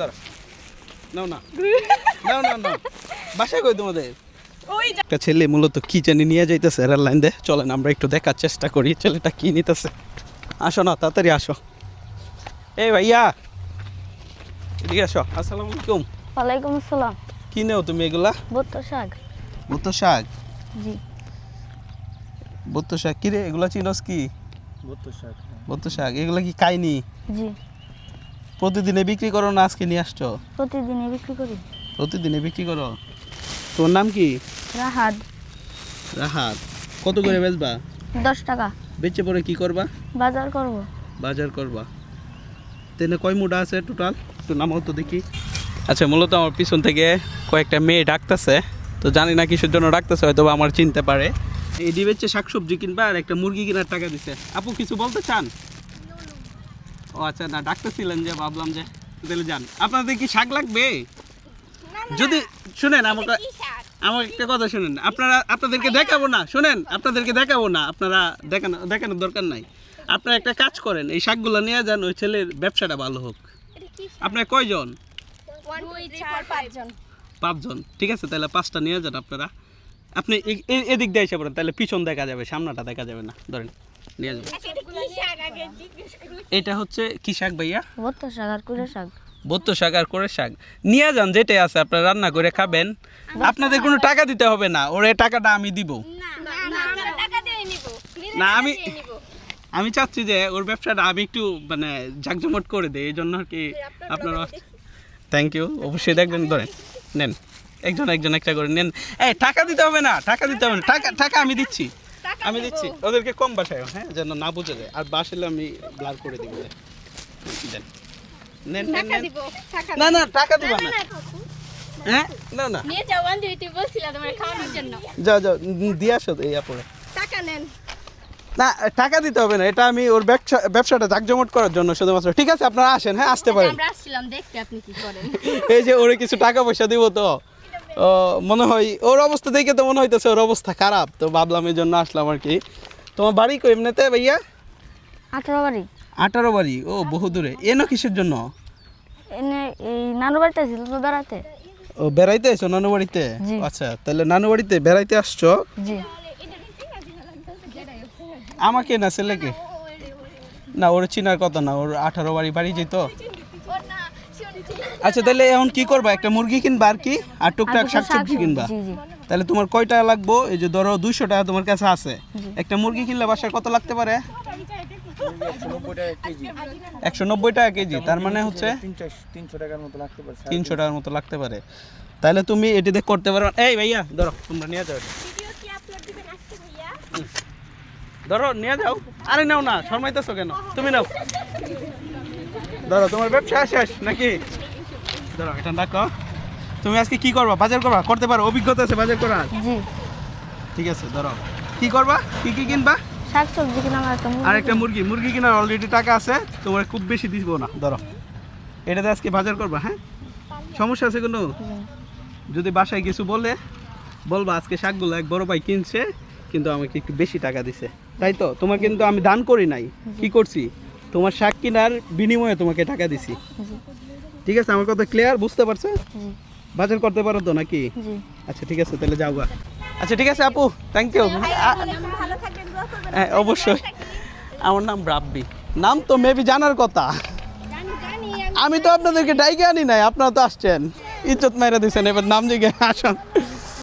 দাঁড়া নাও না। নাও না না বাসায় কই তোমাদের? একটা ছেলে মূলত কি জানি নিয়ে যাইতেছে রেল লাইন দিয়ে চলেন আমরা একটু দেখার চেষ্টা করি ছেলেটা কি নিতেছে। আসো না তাড়াতাড়ি আসো। এই ভাইয়া এদিকে আসো। আসসালামু আলাইকুম। ওয়ালাইকুম আসসালাম। কি নেও তুমি এগুলা? বত্ত শাক। বত্ত শাক? জি। বত্ত শাক। কি রে এগুলা চিনস কি? বত্তর শাক। বত্ত শাক এগুলা কি খাইনি জি। প্রতিদিনে বিক্রি করো না আজকে নিয়ে আসছো? প্রতিদিনই বিক্রি করি। প্রতিদিনে বিক্রি করো? তোমার নাম কি? রাহাত। রাহাত। কত করে বেচবা? দশ টাকা। বেচে পরে কি করবা? বাজার করব। বাজার করবা। তেনে কয় মুডা আছে টোটাল একটু নামাও তো দেখি। আচ্ছা মূলত আমার পিছন থেকে কয়েকটা মেয়ে ডাকতেছে। তো জানি না কিসের জন্য ডাকতেছে হয়তো আমার চিনতে পারে। এই দিবেচ্ছে শাকসবজি কিনবা আর একটা মুরগি কেনার টাকা দিছে। আপু কিছু বলতে চান? ও আচ্ছা না ডাকতেছিলেন যে ভাবলাম যে তাহলে যান। আপনাদের কি শাক লাগবে? যদি শুনেন আমাকে আমার একটা কথা শুনেন। আপনারা আপনাদেরকে দেখাবো না। শুনেন আপনাদেরকে দেখাবো না। আপনারা দেখানো দেখানোর দরকার নাই। আপনারা একটা কাজ করেন এই শাকগুলো নিয়ে যান ওই ছেলের ব্যবসাটা ভালো হোক। আপনার কয়জন? পাঁচজন। ঠিক আছে তাহলে পাঁচটা নিয়ে যান আপনারা। আপনি এদিক দিয়ে এসে পড়েন তাহলে পিছন দেখা যাবে সামনাটা দেখা যাবে না। ধরেন। নিয়ে যাবেন এটা হচ্ছে কি শাক ভাইয়া? বত্ত শাক আর কুড়ে শাক। বত্ত শাক আর করে শাক। নিয়ে যান যেটাই আছে আপনারা রান্না করে খাবেন। আপনাদের কোনো টাকা দিতে হবে না। ওর টাকাটা আমি দিব। না আমি আমি চাচ্ছি যে ওর ব্যবসাটা আমি একটু মানে জাকজমট করে দিই। এই জন্য আর কি আপনারা থ্যাংক ইউ অবশ্যই দেখবেন ধরেন। নেন। একজন একজন একটা করে নেন। এই টাকা দিতে হবে না টাকা দিতে হবে না। টাকা টাকা আমি দিচ্ছি। আমি দিচ্ছি। ওদেরকে কম বাসায় হ্যাঁ? যেন না বুঝে যায়। আর বাসালে আমি ব্লার করে দিব। দেন। নেন না না টাকা দিবা না হ্যাঁ? না না। নিয়ে যাও আন্দি তুই তোমার খাওয়ানোর জন্য। যাও যাও। দিয়ে আসো এই আপরে টাকা নেন। না টাকা দিতে হবে না। এটা আমি ওর ব্যবসা ব্যবসাটা জাকজমট করার জন্য শুধুমাত্র। ঠিক আছে আপনারা আসেন হ্যাঁ? আসতে পারেন। আমরা আসছিলাম দেখতে আপনি কি করেন। এই যে ওরে কিছু টাকা পয়সা দিব তো। মনে হয় ওর অবস্থা দেখে তো মনে হইতেছে ওর অবস্থা খারাপ। তো ভাবলাম এই জন্য আসলাম আর কি। তোমার বাড়ি কই এমনিতে ভাইয়া? আঠারো বাড়ি। আঠারো বাড়ি? ও বহু দূরে। এনো কিসের জন্য? এনে এই নানু বাড়িতে ছিল তো বেড়াতে ও বেড়াইতে এসো নানু বাড়িতে? আচ্ছা তাহলে নানু বাড়িতে বেড়াইতে আসছো? জি। আমাকে না ছেলেকে? না ওর চিনার কথা না ওর আঠারো বাড়ি বাড়ি যেত। আচ্ছা তাহলে এখন কি করবা? একটা মুরগি কিনবা আর কি? আর টুকটাক শাকসবজি কিনবা। তাহলে তোমার কয় টাকা লাগবো? এই যে ধরো দুইশো টাকা তোমার কাছে আছে। একটা মুরগি কিনলে বাসায় কত লাগতে পারে? একশো নব্বই টাকা কেজি। তার মানে হচ্ছে তিনশো টাকার মতো লাগতে পারে। তিনশো টাকার মতো লাগতে পারে তাহলে তুমি এটি দেখ করতে পারো এই ভাইয়া ধরো তোমরা নিয়ে যাও ধরো নিয়ে যাও। আরে নাও না শর্মাইতেছো কেন? তুমি নাও। ধরো তোমার ব্যবসা শেষ নাকি? ধরো এটা তুমি আজকে কি করবা? বাজার করবা? করতে পারো অভিজ্ঞতা আছে বাজার করার? ঠিক আছে ধরো। কি করবা? কি কি কিনবা? শাক সবজি কিনা আমার একটা মুরগি। আর একটা মুরগি। মুরগি কেনার অলরেডি টাকা আছে তোমার খুব বেশি দিব না। ধরো। এটাতে আজকে বাজার করবা হ্যাঁ? সমস্যা আছে কোনো? যদি বাসায় কিছু বলে বলবা আজকে শাকগুলো এক বড় ভাই কিনছে কিন্তু আমাকে একটু বেশি টাকা দিছে। তাই তো? তোমার কিন্তু আমি দান করি নাই। কি করছি? তোমার শাক কেনার বিনিময়ে তোমাকে টাকা দিছি। ঠিক আছে আমার কথা ক্লিয়ার বুঝতে পারছ? বাজার করতে পারো তো নাকি? আচ্ছা ঠিক আছে তাহলে যাওয়া আচ্ছা ঠিক আছে আপু থ্যাংক ইউ হ্যাঁ অবশ্যই। আমার নাম রাব্বি। নাম তো মেবি জানার কথা। আমি তো আপনাদেরকে ডাইকে আনি নাই আপনারা তো আসছেন। ইজ্জত মেরে দিচ্ছেন এবার নাম জিগে আসুন।